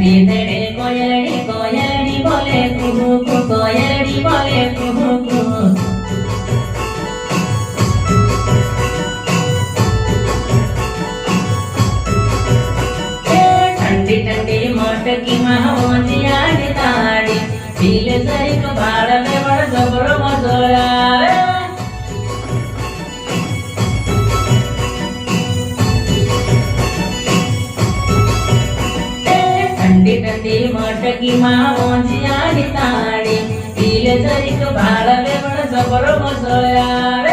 দেড়ে কয়াড়ি কয়াড়ি বলে কুহুকু কয়াড়ি বলে কুহুকু ठंडी ठंडी मोट की ઠંડી ઠંડી મટકીમાં મોંજિયાની તાળી ઢીલે સરીક ભાળ લેવડ જબરો મજો આવે